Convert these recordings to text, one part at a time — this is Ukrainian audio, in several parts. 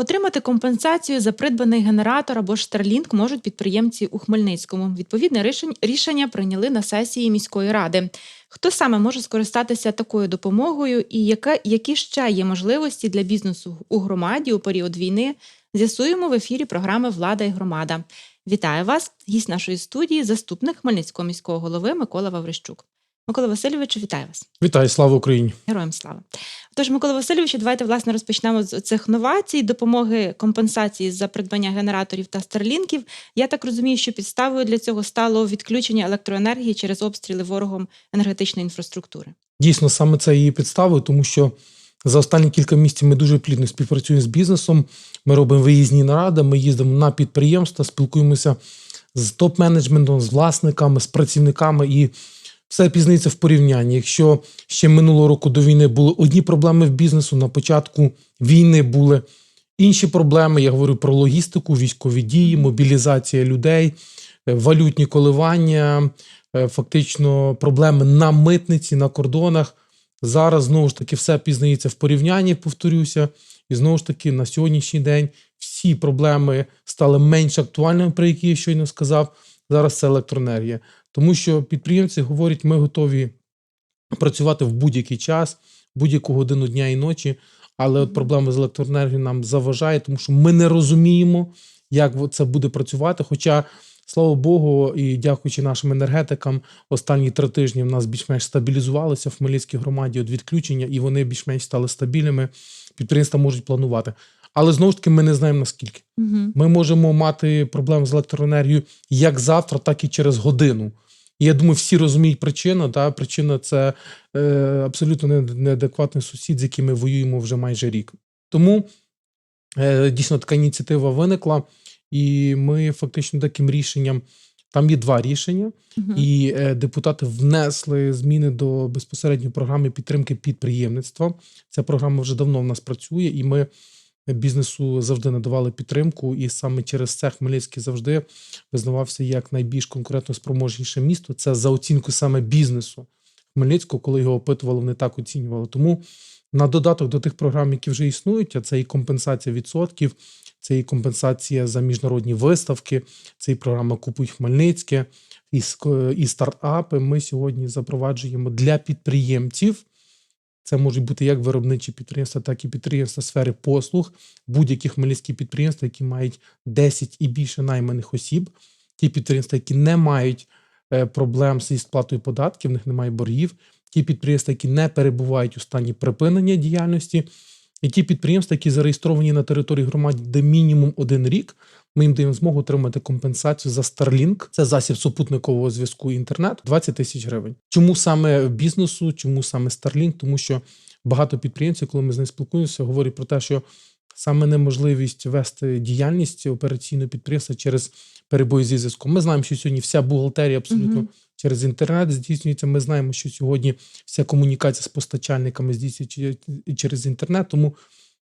Отримати компенсацію за придбаний генератор або ж можуть підприємці у Хмельницькому. Відповідне рішення прийняли на сесії міської ради. Хто саме може скористатися такою допомогою, і яка, які ще є можливості для бізнесу у громаді у період війни? З'ясуємо в ефірі програми Влада і громада. Вітаю вас! Гість нашої студії, заступник Хмельницького міського голови Микола Ваврищук. Микола Васильовичу, вітаю вас. Вітаю, слава Україні! Героям слава. Тож, Микола Васильовичу, давайте власне розпочнемо з цих новацій, допомоги компенсації за придбання генераторів та старлінків. Я так розумію, що підставою для цього стало відключення електроенергії через обстріли ворогом енергетичної інфраструктури. Дійсно, саме це її підстави, тому що за останні кілька місяців ми дуже плідно співпрацюємо з бізнесом. Ми робимо виїзні наради, ми їздимо на підприємства, спілкуємося з топ-менеджментом, з власниками, з працівниками і. Все пізнається в порівнянні. Якщо ще минулого року до війни були одні проблеми в бізнесу, на початку війни були інші проблеми. Я говорю про логістику, військові дії, мобілізація людей, е, валютні коливання, е, фактично проблеми на митниці, на кордонах. Зараз знову ж таки все пізнається в порівнянні, повторюся. І знову ж таки, на сьогоднішній день всі проблеми стали менш актуальними, про які я щойно сказав. Зараз це електроенергія. Тому що підприємці говорять, ми готові працювати в будь-який час, будь-яку годину дня і ночі. Але от проблема з електроенергією нам заважає, тому що ми не розуміємо, як це буде працювати. Хоча, слава Богу, і дякуючи нашим енергетикам, останні три тижні в нас більш-менш стабілізувалися в Хмельницькій громаді від відключення, і вони більш-менш стали стабільними. Підприємства можуть планувати. Але знову ж таки, ми не знаємо наскільки. Угу. Ми можемо мати проблеми з електроенергією як завтра, так і через годину. І я думаю, всі розуміють причину. Та причина це е, абсолютно неадекватний сусід, з яким ми воюємо вже майже рік. Тому е, дійсно така ініціатива виникла, і ми фактично таким рішенням. Там є два рішення, Угу. і е, депутати внесли зміни до безпосередньо програми підтримки підприємництва. Ця програма вже давно в нас працює, і ми бізнесу завжди надавали підтримку. І саме через це Хмельницький завжди визнавався як найбільш конкурентно спроможніше місто. Це за оцінку саме бізнесу Хмельницького, коли його опитували, вони так оцінювали. Тому на додаток до тих програм, які вже існують, а це і компенсація відсотків, це і компенсація за міжнародні виставки, це і програма Купуй Хмельницьке, і, і стартапи. Ми сьогодні запроваджуємо для підприємців. Це можуть бути як виробничі підприємства, так і підприємства сфери послуг, будь-які хмельницькі підприємства, які мають 10 і більше найманих осіб, ті підприємства, які не мають е, проблем зі сплатою податків, в них немає боргів, ті підприємства, які не перебувають у стані припинення діяльності, і ті підприємства, які зареєстровані на території громади, де мінімум один рік, ми їм даємо змогу отримати компенсацію за Starlink, це засіб супутникового зв'язку і інтернету, 20 тисяч гривень. Чому саме бізнесу, чому саме Starlink? Тому що багато підприємців, коли ми з ними спілкуємося, говорять про те, що саме неможливість вести діяльність операційного підприємства через перебої зі зв'язком. Ми знаємо, що сьогодні вся бухгалтерія абсолютно через інтернет здійснюється. Ми знаємо, що сьогодні вся комунікація з постачальниками здійснюється через інтернет. Тому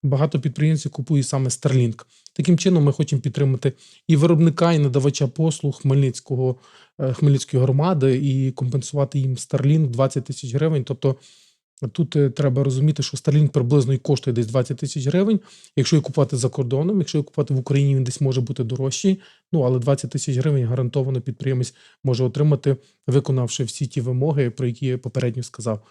багато підприємців купують саме Starlink. Таким чином, ми хочемо підтримати і виробника, і надавача послуг Хмельницького е, Хмельницької громади і компенсувати їм Starlink 20 тисяч гривень. Тобто тут е, треба розуміти, що Starlink приблизно і коштує десь 20 тисяч гривень. Якщо його купувати за кордоном, якщо його купувати в Україні, він десь може бути дорожчий. Ну але 20 тисяч гривень гарантовано підприємець може отримати, виконавши всі ті вимоги, про які я попередньо сказав.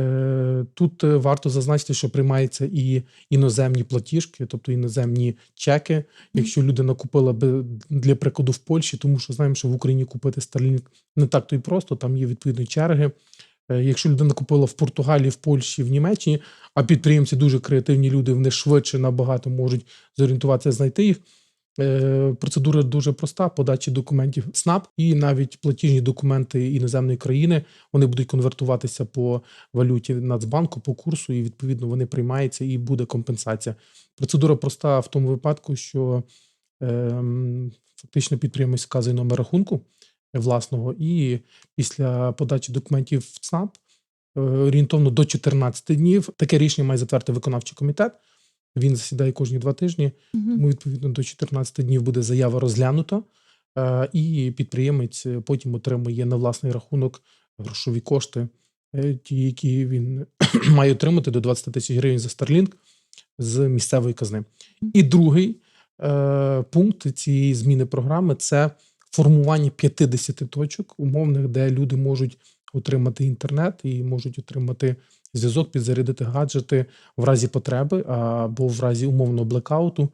Е, Тут е, варто зазначити, що приймаються і іноземні платіжки, тобто іноземні чеки. Якщо людина купила би для прикладу в Польщі, тому що знаємо, що в Україні купити Starlink не так то й просто, там є відповідні черги. Е, Якщо людина купила в Португалії, в Польщі, в Німеччині, а підприємці дуже креативні люди, вони швидше набагато можуть зорієнтуватися, знайти їх. Е, Процедура дуже проста: подачі документів СНАП і навіть платіжні документи іноземної країни вони будуть конвертуватися по валюті Нацбанку по курсу, і відповідно вони приймаються і буде компенсація. Процедура проста в тому випадку, що ем, фактично підприємець вказує номер рахунку власного, і після подачі документів в ЦНАП е, орієнтовно до 14 днів таке рішення має затвердити виконавчий комітет. Він засідає кожні два тижні. Тому відповідно до 14 днів буде заява розглянута, е, і підприємець потім отримує на власний рахунок грошові кошти, е, ті, які він має отримати до 20 тисяч гривень за Starlink. з місцевої казни. І другий е, пункт цієї зміни програми це формування 50 точок умовних, де люди можуть отримати інтернет і можуть отримати зв'язок, підзарядити гаджети в разі потреби або в разі умовного блекауту.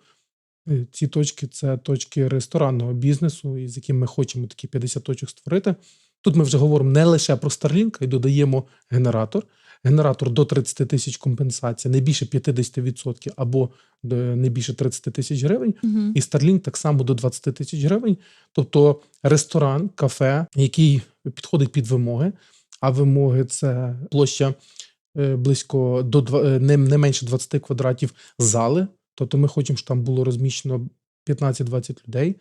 Е, Ці точки це точки ресторанного бізнесу, і з яким ми хочемо такі 50 точок створити. Тут ми вже говоримо не лише про Starlink, й додаємо генератор. Генератор до 30 тисяч компенсація, не більше 50% або не більше 30 тисяч гривень. Угу. І Starlink так само до 20 тисяч гривень. Тобто ресторан, кафе, який підходить під вимоги, а вимоги це площа е, близько до е, не, не менше 20 квадратів зали. Тобто ми хочемо, щоб там було розміщено 15-20 людей.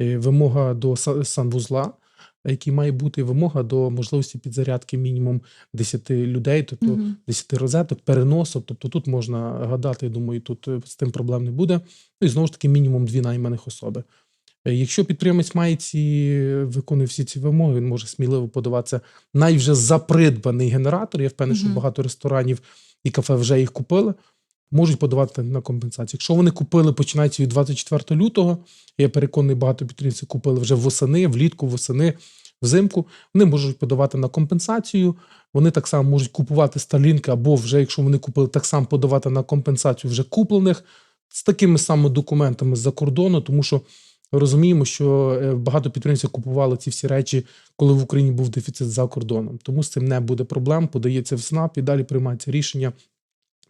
Е, Вимога до са- санвузла, який має бути, вимога до можливості підзарядки мінімум 10 людей, тобто Угу. 10 розеток, переносок. Тобто тут можна гадати, думаю, тут е, з тим проблем не буде. Ну і знову ж таки, мінімум дві найманих особи. Е, Якщо підприємець має ці, виконує всі ці вимоги, він може сміливо подаватися навіть вже за придбаний генератор. Я впевнений, що багато ресторанів і кафе вже їх купили. Можуть подавати на компенсацію. Якщо вони купили, починаючи від 24 лютого, я переконаний, багато підприємців купили вже восени, влітку, восени, взимку. Вони можуть подавати на компенсацію. Вони так само можуть купувати Starlink, або вже, якщо вони купили, так само подавати на компенсацію вже куплених з такими самими документами з-за кордону, тому що розуміємо, що е, багато підприємців купували ці всі речі, коли в Україні був дефіцит за кордоном. Тому з цим не буде проблем. Подається в СНАП і далі приймається рішення.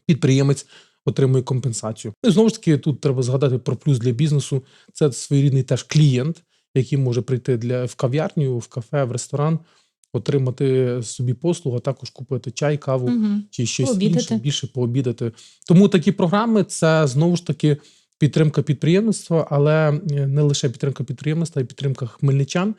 Підприємець отримує компенсацію. Ну, і знову ж таки, тут треба згадати про плюс для бізнесу. Це своєрідний теж клієнт, який може прийти для в кав'ярню, в кафе, в ресторан, отримати собі послугу, а також купити чай, каву Угу. чи щось Пообідати. інше, більше пообідати. Тому такі програми це знову ж таки підтримка підприємництва, але е, не лише підтримка підприємництва, а й підтримка хмельничан,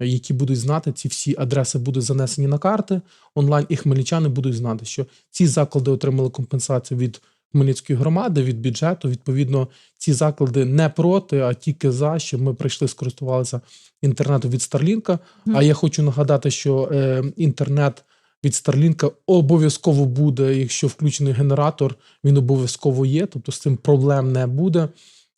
які будуть знати, ці всі адреси будуть занесені на карти онлайн, і хмельничани будуть знати, що ці заклади отримали компенсацію від Хмельницької громади, від бюджету. Відповідно, ці заклади не проти, а тільки за, щоб ми прийшли, скористувалися інтернетом від Старлінка. Мгм. А я хочу нагадати, що е, інтернет від Старлінка обов'язково буде, якщо включений генератор, він обов'язково є, тобто з цим проблем не буде.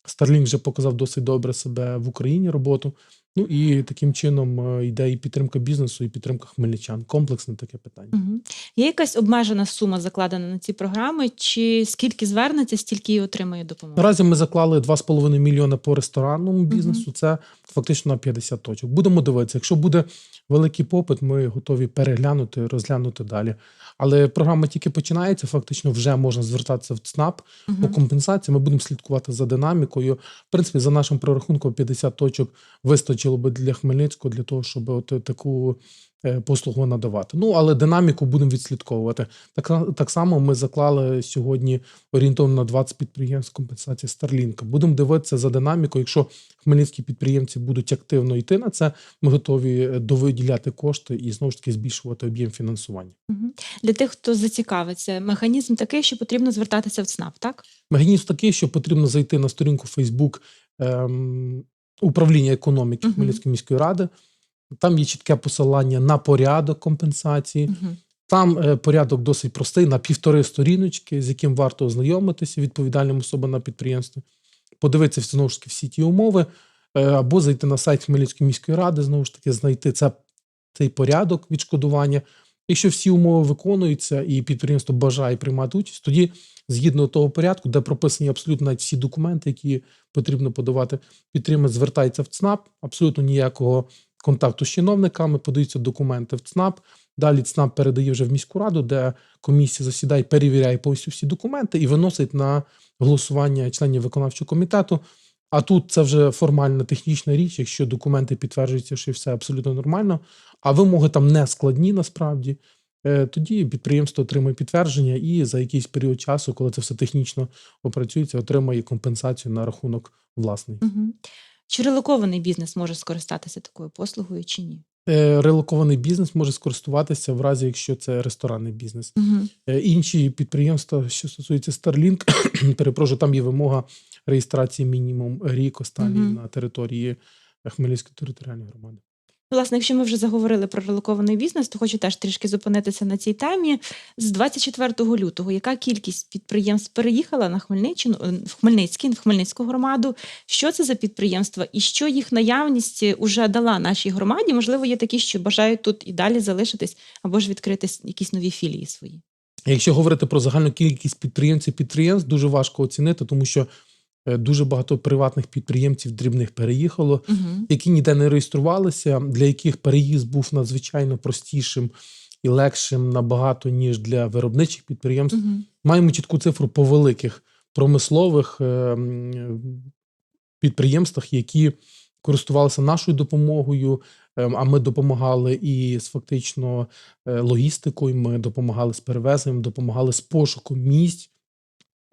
Starlink вже показав досить добре себе в Україні роботу. Ну і таким чином е, йде і підтримка бізнесу, і підтримка хмельничан. Комплексне таке питання. Угу. Є якась обмежена сума закладена на ці програми, чи скільки звернеться, стільки і отримає допомогу? Наразі ми заклали 2,5 мільйони по ресторанному бізнесу. Це фактично на 50 точок. Будемо дивитися. Якщо буде великий попит, ми готові переглянути, розглянути далі. Але програма тільки починається. Фактично, вже можна звертатися в ЦНАП по Угу. компенсації. Ми будемо слідкувати за динамікою. В принципі, за нашим прорахунком, 50 точок вистачило би для Хмельницького для того, щоб от таку е, послугу надавати. Ну але динаміку будемо відслідковувати. Так, так само ми заклали сьогодні орієнтовно на 20 підприємств компенсації Старлінка. Будемо дивитися за динамікою. Якщо хмельницькі підприємці будуть активно йти на це, ми готові е, довиділяти кошти і знову ж таки збільшувати об'єм фінансування. Для тих, хто зацікавиться, механізм такий, що потрібно звертатися в ЦНАП, так? Механізм такий, що потрібно зайти на сторінку Facebook ем, управління економіки Мгм. Хмельницької міської ради. Там є чітке посилання на порядок компенсації. Угу. Там е, порядок досить простий на півтори сторіночки, з яким варто ознайомитися відповідальним особам на підприємстві, подивитися знову ж таки всі ті умови, е, або зайти на сайт Хмельницької міської ради, знову ж таки, знайти це, цей порядок відшкодування. Якщо всі умови виконуються і підприємство бажає приймати участь, тоді згідно того порядку, де прописані абсолютно всі документи, які потрібно подавати, підприємець звертається в ЦНАП, абсолютно ніякого контакту з чиновниками, подаються документи в ЦНАП. Далі ЦНАП передає вже в міську раду, де комісія засідає, перевіряє повністю всі документи і виносить на голосування членів виконавчого комітету. А тут це вже формальна технічна річ, якщо документи підтверджуються, що все абсолютно нормально, а вимоги там не складні насправді. е, Тоді підприємство отримує підтвердження і за якийсь період часу, коли це все технічно опрацюється, отримає компенсацію на рахунок власний. Угу. Чи релокований бізнес може скористатися такою послугою чи ні? Е, Релокований бізнес може скористуватися в разі, якщо це ресторанний бізнес. Угу. Інші підприємства, що стосується Starlink, перепрошую, там є вимога реєстрації мінімум рік останній Мгм. на території Хмельницької територіальної громади. Власне, якщо ми вже заговорили про релокований бізнес, то хочу теж трішки зупинитися на цій темі. З 24 лютого яка кількість підприємств переїхала на Хмельниччину е, в Хмельницький, в Хмельницьку громаду? Що це за підприємства і що їх наявність уже дала нашій громаді? Можливо, є такі, що бажають тут і далі залишитись або ж відкрити якісь нові філії свої. Якщо говорити про загальну кількість підприємців підприємств, дуже важко оцінити, тому що е, дуже багато приватних підприємців дрібних переїхало, Угу. які ніде не реєструвалися, для яких переїзд був надзвичайно простішим і легшим набагато ніж для виробничих підприємств. Угу. Маємо чітку цифру по великих промислових е, підприємствах, які користувалися нашою допомогою. е, А ми допомагали і з фактично е, логістикою. Ми допомагали з перевезенням, допомагали з пошуком місць.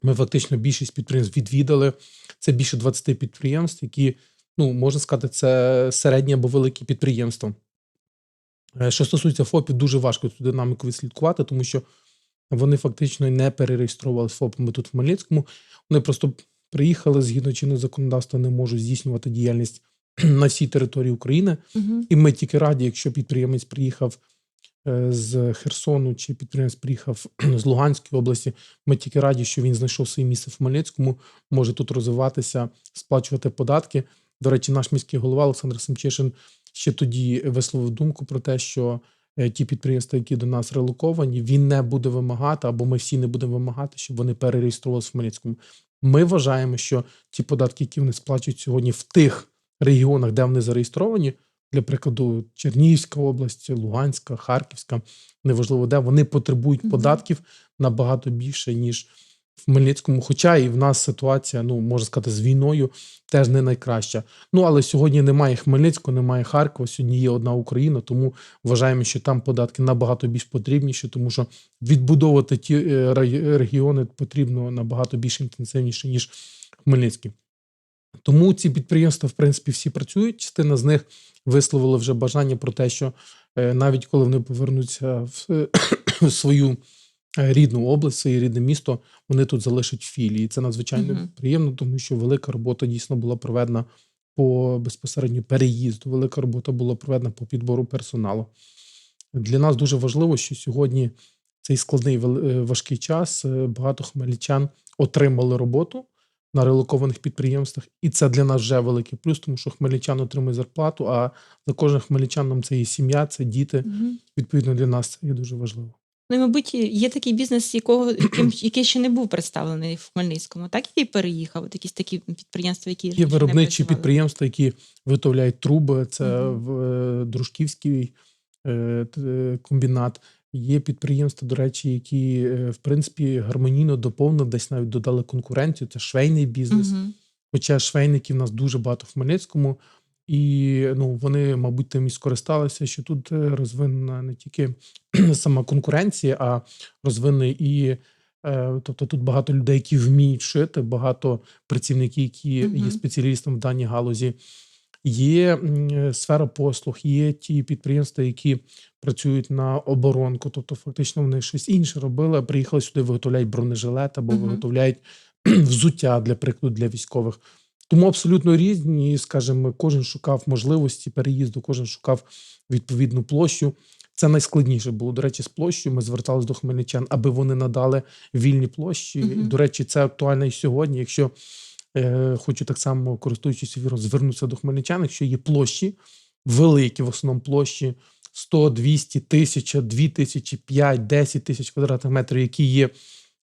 Ми фактично більшість підприємств відвідали. Це більше 20 підприємств, які, ну можна сказати, це середні або великі підприємства. Е, Що стосується ФОПів, дуже важко цю динаміку відслідкувати, тому що вони фактично не перереєструвалися ФОПами тут в Хмельницькому. Вони просто приїхали згідно чинного законодавства, не можуть здійснювати діяльність на всій території України. Угу. І ми тільки раді, якщо підприємець приїхав з Херсону чи підприємець приїхав з Луганської області. Ми тільки раді, що він знайшов своє місце в Хмельницькому, може тут розвиватися, сплачувати податки. До речі, наш міський голова Олександр Семчишин ще тоді висловив думку про те, що е, ті підприємства, які до нас релоковані, він не буде вимагати, або ми всі не будемо вимагати, щоб вони перереєструвалися в Хмельницькому. Ми вважаємо, що ті податки, які вони сплачують сьогодні в тих регіонах, де вони зареєстровані, для прикладу, Чернігівська область, Луганська, Харківська, неважливо де, вони потребують Мгм. податків набагато більше, ніж в Хмельницькому. Хоча і в нас ситуація, ну можна сказати, з війною теж не найкраща. Ну але сьогодні немає Хмельницького, немає Харкова. Сьогодні є одна Україна, тому вважаємо, що там податки набагато більш потрібніші, тому що відбудовувати ті е, регіони потрібно набагато більш інтенсивніше, ніж Хмельницький. Тому ці підприємства, в принципі, всі працюють. Частина з них висловила вже бажання про те, що е, навіть коли вони повернуться в, свою е, рідну область, своє рідне місто, вони тут залишать філії. Це надзвичайно Мгм. приємно, тому що велика робота дійсно була проведена по безпосередньо переїзду. Велика робота була проведена по підбору персоналу. Для нас дуже важливо, що сьогодні цей складний е, важкий час багато хмельничан отримали роботу на релокованих підприємствах, і це для нас вже великий плюс, тому що хмельничан отримує зарплату. А за кожним хмельничаном це і сім'я, це діти. Угу. Відповідно, для нас це є дуже важливо. Ну і, мабуть, є такий бізнес, якого який ще не був представлений в Хмельницькому, так який переїхав. От якісь такі підприємства, які Є раніше не виробничі підприємства, які виготовляють труби. Це Мгм. в е, Дружківський е, е, комбінат. Є підприємства, до речі, які е, в принципі гармонійно доповнили, десь навіть додали конкуренцію. Це швейний бізнес. Мгм. Хоча швейників у нас дуже багато в Хмельницькому, і ну вони, мабуть, тим і скористалися, що тут е, розвинена не тільки сама конкуренція, а розвинений і. е, Тобто тут багато людей, які вміють шити, багато працівників, які є спеціалістами в даній галузі. Є е, сфера послуг, є ті підприємства, які працюють на оборонку. Тобто, фактично, вони щось інше робили, а приїхали сюди, виготовляють бронежилет або Мгм. виготовляють взуття для прикладу для військових. Тому абсолютно різні, і, скажімо, кожен шукав можливості переїзду, кожен шукав відповідну площу. Це найскладніше було. До речі, з площею ми зверталися до хмельничан, аби вони надали вільні площі. Мгм. І, До речі, це актуально і сьогодні. Якщо хочу так само, користуючись віром, звернутися до хмельничан, якщо є площі, великі в основному площі 100, 200, 1000, 2000, 5, 10 тисяч квадратних метрів, які є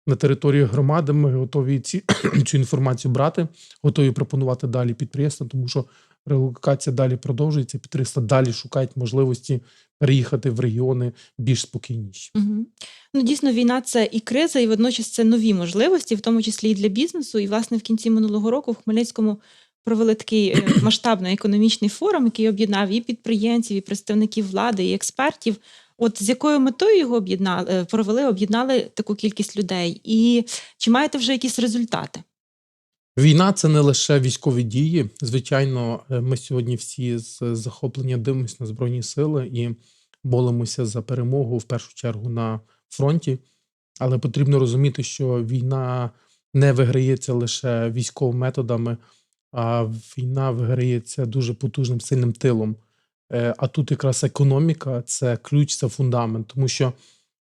на території громади, ми готові ці, цю інформацію брати, готові пропонувати далі підприємства, тому що релокація далі продовжується. Підприємства далі шукають можливості переїхати в регіони більш спокійніші. Мгм. Ну, дійсно, війна це і криза, і водночас це нові можливості, в тому числі і для бізнесу. І, власне, в кінці минулого року в Хмельницькому провели такий е, масштабний економічний форум, який об'єднав і підприємців, і представників влади, і експертів. От з якою метою його об'єднали, е, провели, об'єднали таку кількість людей? І чи маєте вже якісь результати? Війна це не лише військові дії. Звичайно, е, ми сьогодні всі з захоплення дивимося на збройні сили і молимося за перемогу в першу чергу на фронті. Але потрібно розуміти, що війна не виграється лише військовими методами, а війна виграється дуже потужним сильним тилом. Е, А тут якраз економіка це ключ, це фундамент. Тому що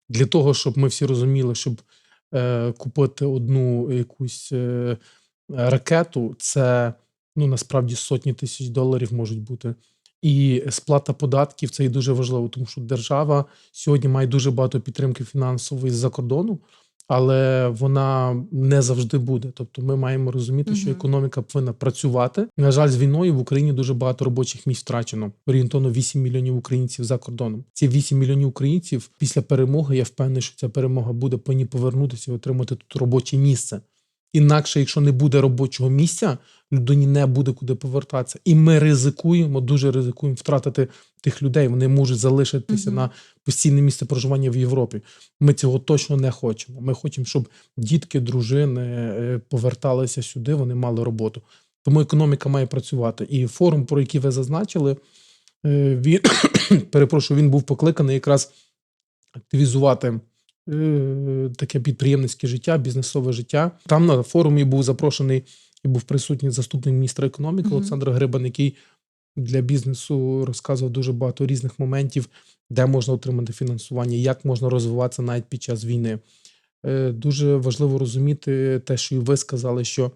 для того, щоб ми всі розуміли, щоб е, купити одну якусь е, ракету, це ну насправді сотні тисяч доларів можуть бути. І сплата податків це і дуже важливо, тому що держава сьогодні має дуже багато підтримки фінансової з-за кордону, але вона не завжди буде. Тобто, ми маємо розуміти, що економіка повинна працювати. На жаль, з війною в Україні дуже багато робочих місць втрачено. Орієнтовно 8 мільйонів українців за кордоном. Ці 8 мільйонів українців після перемоги. Я впевнений, що ця перемога буде повинні повернутися і отримати тут робоче місце. Інакше, якщо не буде робочого місця, людині не буде куди повертатися. І ми ризикуємо, дуже ризикуємо втратити тих людей. Вони можуть залишитися Мгм. на постійне місце проживання в Європі. Ми цього точно не хочемо. Ми хочемо, щоб дітки, дружини е, поверталися сюди, вони мали роботу. Тому економіка має працювати. І форум, про який ви зазначили, е, він перепрошую, він був покликаний якраз активізувати таке підприємницьке життя, бізнесове життя. Там на форумі був запрошений і був присутній заступник міністра економіки Мгм. Олександр Грибан, який для бізнесу розказував дуже багато різних моментів, де можна отримати фінансування, як можна розвиватися навіть під час війни. Е, Дуже важливо розуміти те, що і ви сказали, що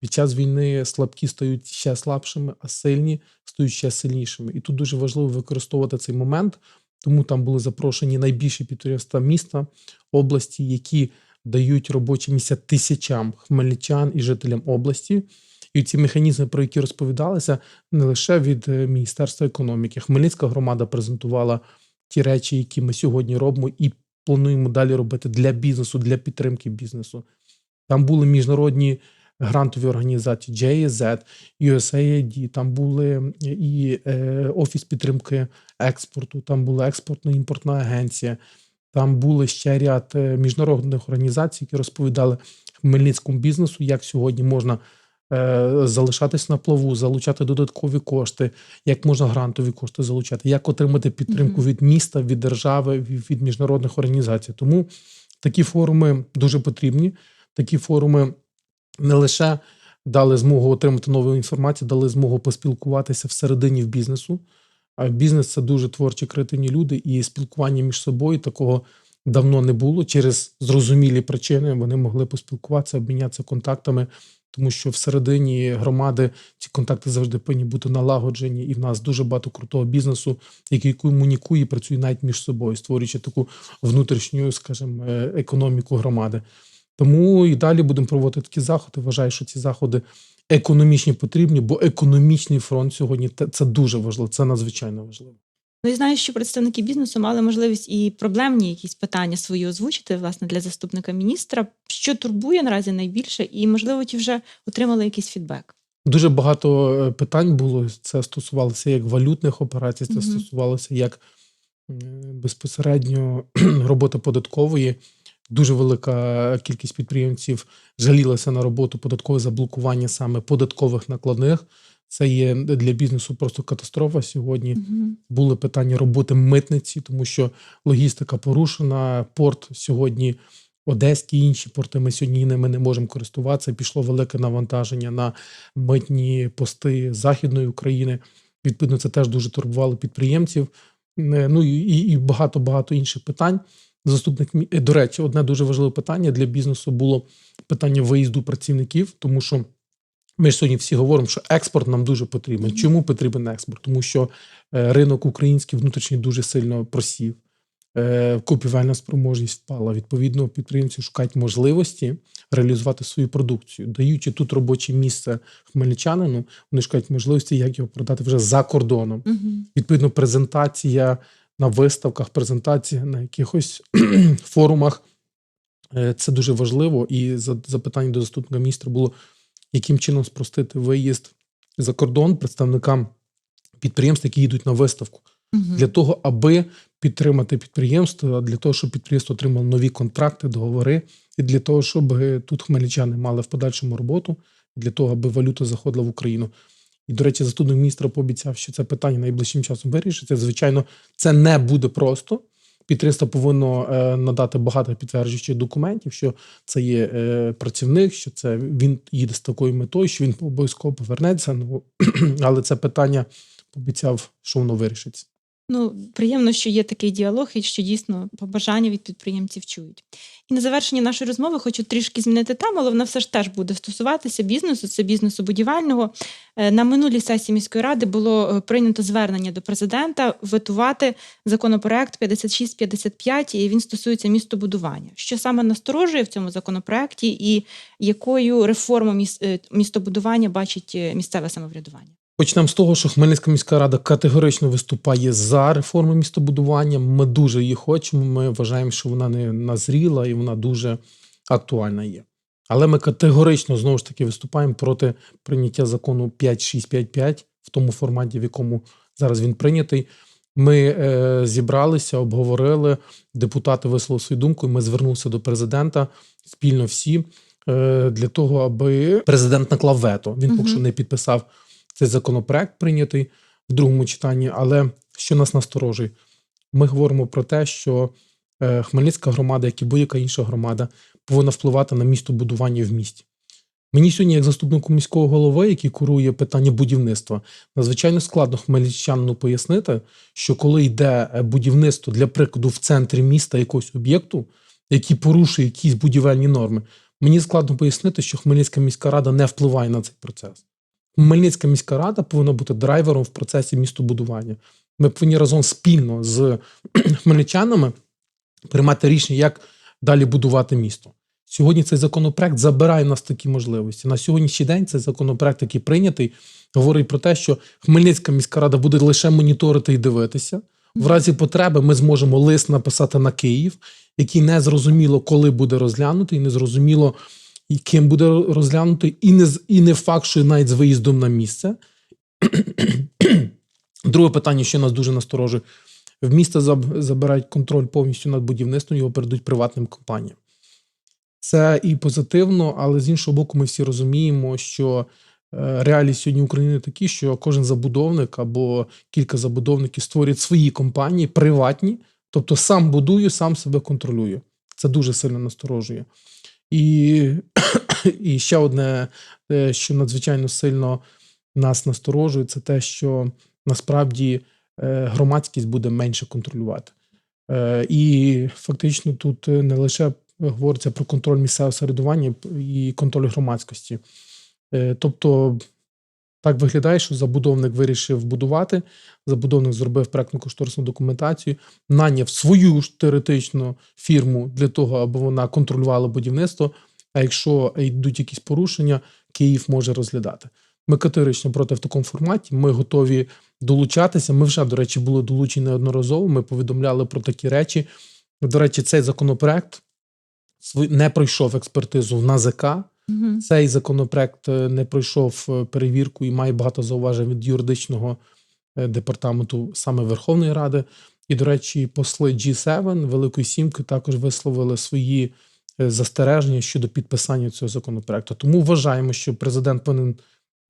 під час війни слабкі стають ще слабшими, а сильні стають ще сильнішими. І тут дуже важливо використовувати цей момент. Тому там були запрошені найбільші підприємства міста, області, які дають робочі місця тисячам хмельничан і жителям області. І ці механізми, про які розповідалися, не лише від е, Міністерства економіки. Хмельницька громада презентувала ті речі, які ми сьогодні робимо, і плануємо далі робити для бізнесу, для підтримки бізнесу. Там були міжнародні грантові організації JZ, USAID, там були і е, Офіс підтримки експорту, там була експортно-імпортна агенція, там були ще ряд е, міжнародних організацій, які розповідали хмельницькому бізнесу, як сьогодні можна е, залишатись на плаву, залучати додаткові кошти, як можна грантові кошти залучати, як отримати підтримку від міста, від держави, від, від міжнародних організацій. Тому такі форуми дуже потрібні. Такі форуми не лише дали змогу отримати нову інформацію, дали змогу поспілкуватися всередині в бізнесу. А бізнес це дуже творчі, креативні люди, і спілкування між собою такого давно не було. Через зрозумілі причини вони могли поспілкуватися, обмінятися контактами, тому що всередині громади ці контакти завжди повинні бути налагоджені, і в нас дуже багато крутого бізнесу, який комунікує, і працює навіть між собою, створюючи таку внутрішню, скажімо, е, економіку громади. Тому і далі будемо проводити такі заходи. Вважаю, що ці заходи економічні потрібні, бо економічний фронт сьогодні це дуже важливо, це надзвичайно важливо. Ну і знаю, що представники бізнесу мали можливість і проблемні якісь питання свої озвучити власне для заступника міністра. Що турбує наразі найбільше, і можливо, ті вже отримали якийсь фідбек. Дуже багато е, питань було. Це стосувалося як валютних операцій, це Мгм. стосувалося як е, безпосередньо роботи податкової. Дуже велика кількість підприємців жалілася на роботу податкової заблокування саме податкових накладних. Це є для бізнесу просто катастрофа сьогодні. Мгм. були питання роботи митниці, тому що логістика порушена. Порт сьогодні Одеські і інші порти. Ми сьогодні ними не можемо користуватися. Пішло велике навантаження на митні пости Західної України. Відповідно, це теж дуже турбувало підприємців. Е, Ну і, і багато багато інших питань. Заступник е, до речі, одне дуже важливе питання для бізнесу було питання виїзду працівників, тому що ми ж сьогодні всі говоримо, що експорт нам дуже потрібен. Чому потрібен експорт? Тому що е, ринок український внутрішній дуже сильно просів. Е, Купівельна спроможність впала. Відповідно, підприємці шукають можливості реалізувати свою продукцію, даючи тут робоче місце хмельничанину, вони шукають можливості, як його продати вже за кордоном. Мгм. Відповідно, презентація на виставках, презентація на якихось форумах. Е, Це дуже важливо. І за- запитання до заступника міністра було, яким чином спростити виїзд за кордон представникам підприємств, які їдуть на виставку, Мгм. для того, аби підтримати підприємство, для того, щоб підприємство отримало нові контракти, договори, і для того, щоб е, тут хмельничани мали в подальшому роботу, для того, аби валюта заходила в Україну. І, до речі, заступник міністра пообіцяв, що це питання найближчим часом вирішиться. Звичайно, це не буде просто. Підприємство повинно е, надати багато підтверджуючих документів, що це є е, працівник, що це він їде з такою метою, що він обов'язково повернеться. Ну але це питання пообіцяв, що воно вирішиться. Ну, приємно, що є такий діалог і що дійсно побажання від підприємців чують. І на завершення нашої розмови хочу трішки змінити тему, але вона все ж теж буде стосуватися бізнесу, це бізнесу будівельного. Е, На минулій сесії міської ради було е, прийнято звернення до президента ветувати законопроект 5655, і він стосується містобудування. Що саме насторожує в цьому законопроекті, і якою реформу е, містобудування бачить місцеве самоврядування? Почнемо з того, що Хмельницька міська рада категорично виступає за реформу містобудування. Ми дуже її хочемо. Ми вважаємо, що вона не назріла і вона дуже актуальна є. Але ми категорично знову ж таки виступаємо проти прийняття закону 5655 в тому форматі, в якому зараз він прийнятий. Ми е, зібралися, обговорили, депутати висловили свою думку. і Ми звернулися до президента спільно всі е, для того, аби президент наклав вето. Він поки що не підписав цей законопроект прийнятий в другому читанні. Але що нас насторожує? Ми говоримо про те, що е, Хмельницька громада, як і будь-яка інша громада, повинна впливати на містобудування в місті. Мені сьогодні, як заступнику міського голови, який курує питання будівництва, надзвичайно складно хмельничанину пояснити, що коли йде е, будівництво для прикладу в центрі міста якогось об'єкту, який порушує якісь будівельні норми, мені складно пояснити, що Хмельницька міська рада не впливає на цей процес. Хмельницька міська рада повинна бути драйвером в процесі містобудування. Ми повинні разом спільно з хмельничанами приймати рішення, як далі будувати місто. Сьогодні цей законопроект забирає в нас такі можливості. На сьогоднішній день цей законопроект, який прийнятий, говорить про те, що Хмельницька міська рада буде лише моніторити і дивитися. В разі потреби ми зможемо лист написати на Київ, який не зрозуміло, коли буде розглянутий, і не зрозуміло, і ким буде розглянутий, і не і не факт, що навіть з виїздом на місце. Друге питання, що нас дуже насторожує: в місто забирають контроль повністю над будівництвом, його передуть приватним компаніям. Це і позитивно, але з іншого боку, ми всі розуміємо, що е, реалії сьогодні України такі, що кожен забудовник або кілька забудовників створюють свої компанії, приватні, тобто сам будує, сам себе контролює. Це дуже сильно насторожує. І, і ще одне, що надзвичайно сильно нас насторожує, це те, що насправді е, громадськість буде менше контролювати. Е, І фактично тут е, не лише говориться про контроль місцевого середування і контроль громадськості. Тобто, так виглядає, що забудовник вирішив будувати, забудовник зробив проектну кошторисну документацію, наняв свою ж теоретичну фірму для того, аби вона контролювала будівництво. А якщо йдуть якісь порушення, Київ може розглядати. Ми категорично проти в такому форматі. Ми готові долучатися. Ми вже, до речі, були долучені неодноразово. Ми повідомляли про такі речі. До речі, цей законопроект не пройшов експертизу в НАЗК. Угу. Цей законопроект е, не пройшов е, перевірку і має багато зауважень від юридичного е, департаменту саме Верховної Ради. І, до речі, посли G7 Великої Сімки також висловили свої застереження щодо підписання цього законопроекту. Тому вважаємо, що президент повинен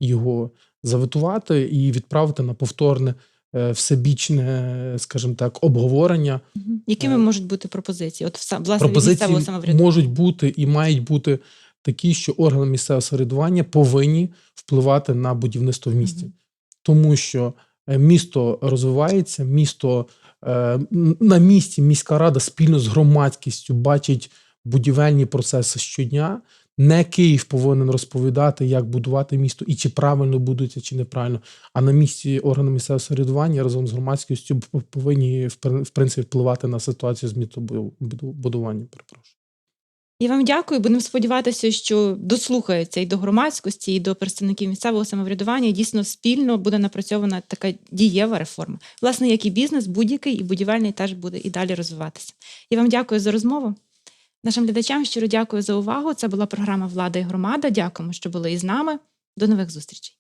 його заветувати і відправити на повторне всебічне, скажімо так, обговорення. Якими можуть бути пропозиції? От власне від Пропозиції самоврядування. можуть бути і мають бути такі, що органи місцевого самоврядування повинні впливати на будівництво в місті, Мгм. тому що е, місто розвивається, місто е, на місці міська рада спільно з громадськістю бачить будівельні процеси щодня. Не Київ повинен розповідати, як будувати місто і чи правильно будується, чи неправильно. А на місці органи місцевого самоврядування разом з громадськістю повинні в принципі впливати на ситуацію з містобудуванням. Перепрошую. Я вам дякую. Будемо сподіватися, що дослухаються і до громадськості, і до представників місцевого самоврядування. Дійсно спільно буде напрацьована така дієва реформа. Власне, як і бізнес, будь-який і будівельний теж буде і далі розвиватися. Я вам дякую за розмову. Нашим глядачам щиро дякую за увагу. Це була програма Влада і громада. Дякуємо, що були із нами. До нових зустрічей.